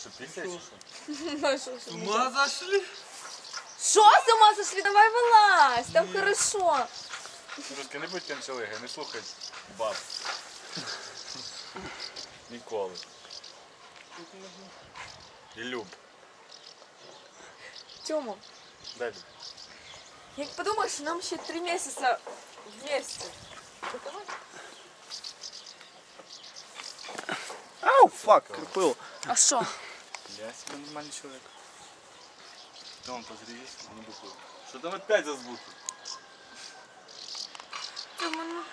Що після? Ну, що, що? Ума зашли? Що з ума зашли? Давай вилазь, там хорошо. Трошки не будь канцелиги, не слухай баб. Ніколи. І люб. Тьома, Дай. як подумаєш, нам ще три місяці вместе. Ау, фак, крепило. А що? Я себе нормальний чоловік. Дом позрієш, не бухую. Що там опять за звуки? Тьома, ну...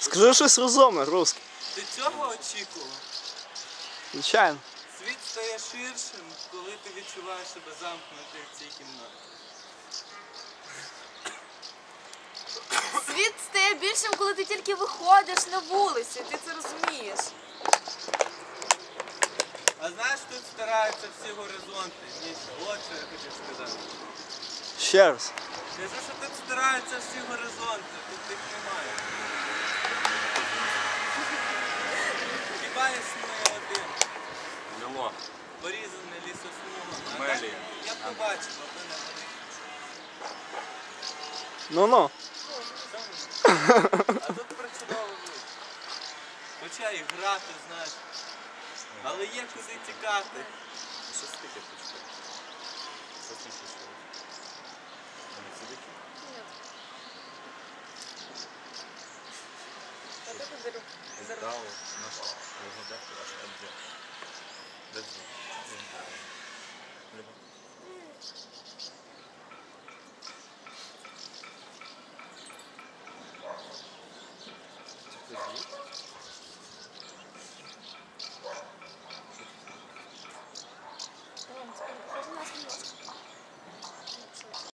Скажи щось розумне, русське. Ти цього очікував? Звичайно. Світ стає ширшим, коли ти відчуваєш себе замкнутим в цій кімнаті. Світ стає більшим, коли ти тільки виходиш на вулицю, ти це розумієш. А знаєш, всі горизонти. Міша, от що я хотів сказати. Ще раз. Кажу, що тут стараються всі горизонти, тут їх немає. Хіба існує один, Ліло. порізаний лісосмугом. Мелі. Я побачив, аби не. Ну-ну. А тут вид. Хоча і грати, знаєш. Але є куди тікати. Що стики почекай? Що ти пішов? Вони сидять? Здраво, наш виглядати аж обдя. Де